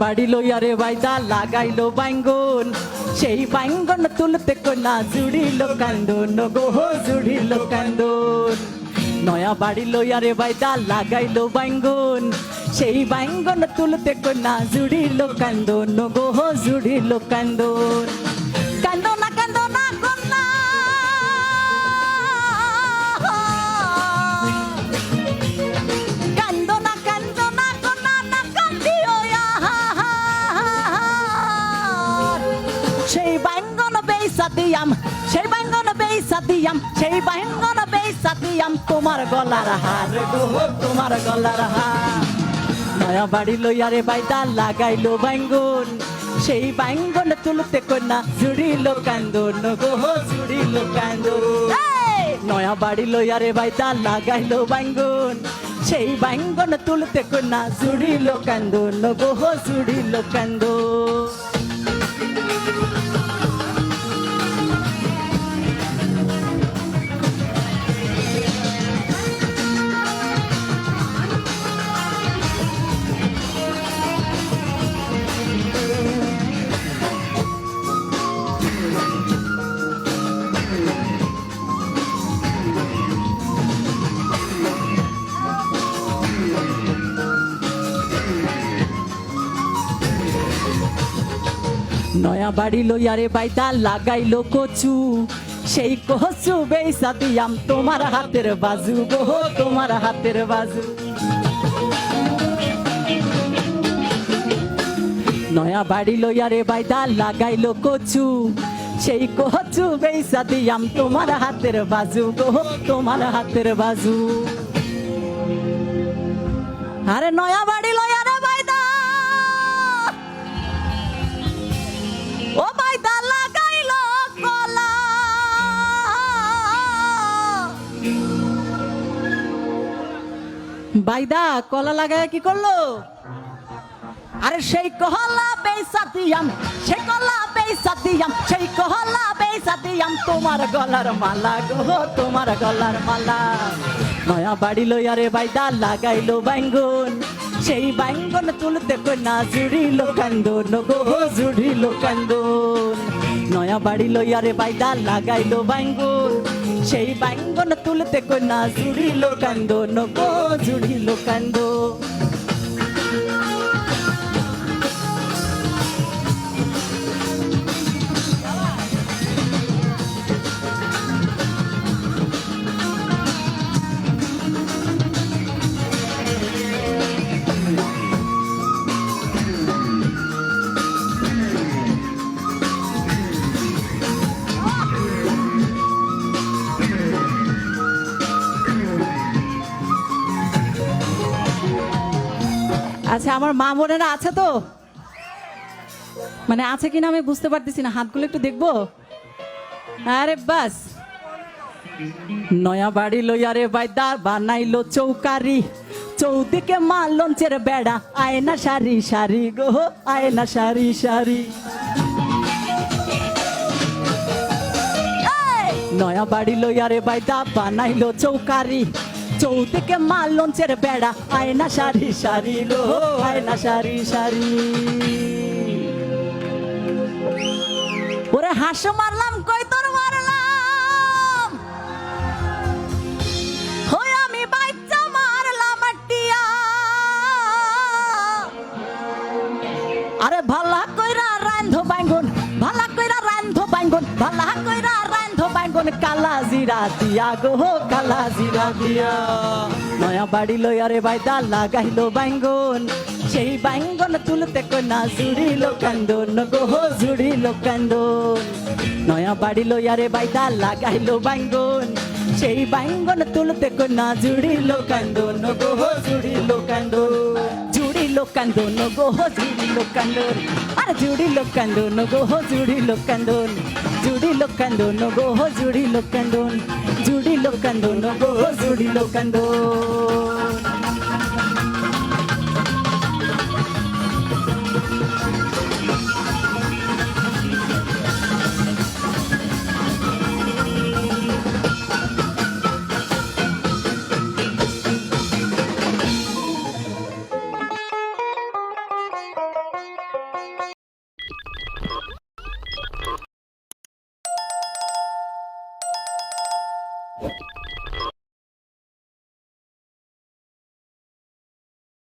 বাড়ি লইয়ারে বাইদা লাগাইলো বাইঙ্গন। সেই বাইঙ্গন তুলতে কোনা জুড়িল কান্দন। গো জুড়িল কান্দন। নয়া বাড়ি লইয়ারে বাইদা লাগাইলো বাইঙ্গন। সেই বাইঙ্গন তুলতে কোনা জুড়িল কান্দন। গো জুড়িল কান্দন। বাঙ্গন বেসা দিয়াম সেই বাঙ্গন বেসা দিয়াম সেই বাঙ্গন বেসা দিয়াম তোমার গলার হার তোমার গলার হার। নয়া বাড়ি লইয়ারে বাইদা লাগাইলো বাইঙ্গন সেই বাইঙ্গন তুলতে কন্যা জুড়িল কান্দন গো জুড়িল কান্দন! নয়া বাড়ি লইয়ারে বাইদা লাগাইলো বাইঙ্গন সেই বাইঙ্গন তুলতে কন্যা জুড়িল কান্দন গো জুড়িল কান্দন। নয়া বাড়ি লইয়ারে বাইদা লাগাইলো কচু। সেই কচু বেসা দিয়াম তোমার হাতের বাজু গো, তোমার হাতের বাজু। নয়া বাড়ি লইয়ারে বাইদা লাগাইলো কচু। সেই কচু বেসা দিয়াম তোমার হাতের বাজু গো, তোমার হাতের বাজু। আরে নয়া বাড়ি লইয়ারে বাইদা, কলা লাগায় কি করল? আরে সেই কহলা বেসা দিয়াম সেই কলা বেসা দিয়াম সেই কহলা বেসা দিয়াম তোমার গলার মালা গো, তোমার গলার মালা। নয়া বাড়ি লইয়ারে বাইদা, লাগাইলো বাইঙ্গন। সেই বাইঙ্গন তুলতে না জুড়িল কান্দন গো জুড়িল কান্দন নয়া বাড়ি লইয়ারে বাইদা লাগাইলো বাইঙ্গন সেই বাইঙ্গন তুলতে না জুড়িল কান্দন গো জুড়িল কান্দন আচ্ছা আমার মা বোনেরা আছে তো? মানে আছে কিনা আমি বুঝতে পারতেছি না, হাতগুলো একটু দেখব? আরে বাস। নয়া বাড়ি লইয়ারে বাইদা বানাইলো চৌকারি। চৌদিকে মা লঞ্চের বেড়া, আয়না সারি সারি গো, আয়না সারি সারি! নয়া বাড়ি লইয়ারে বাইদা বানাইলো চৌকারি। চৌদিকে মা লঞ্চের বেড়া। আয়না সারি সারি গো আয়না সারি সারি ওরে হাস মারলাম কই তোর মারলাম। হই আমি বাচ্চা মারলাম টিয়া আরে ভালা কইরা রান্ধ বাইঙ্গন ভালা কইরা রান্ধ বাইঙ্গন ভালা কইরা রান্ধ কালা জিরা দিয়া গো কালা জিরা দিয়া। নয়া বাড়ি লইয়ারে বাইদা লাগাইলো বাইঙ্গন। সেই বাইঙ্গন তুলতে কন্যা জুড়িল কান্দন, গো জুড়িল কান্দন। নয়া বাড়ি লইয়ারে বাইদা লাগাইলো বাইঙ্গন। সেই বাইঙ্গন তুলতে কন্যা জুড়িল কান্দন, গো জুড়িল কান্দন। জুড়িল কান্দন গো জুড়িল কান্দন আর জুড়িল কান্দন গো জুড়িল কান্দন জুড়িল কান্দন গো জুড়িল কান্দন জুড়িল কান্দন গো জুড়িল কান্দন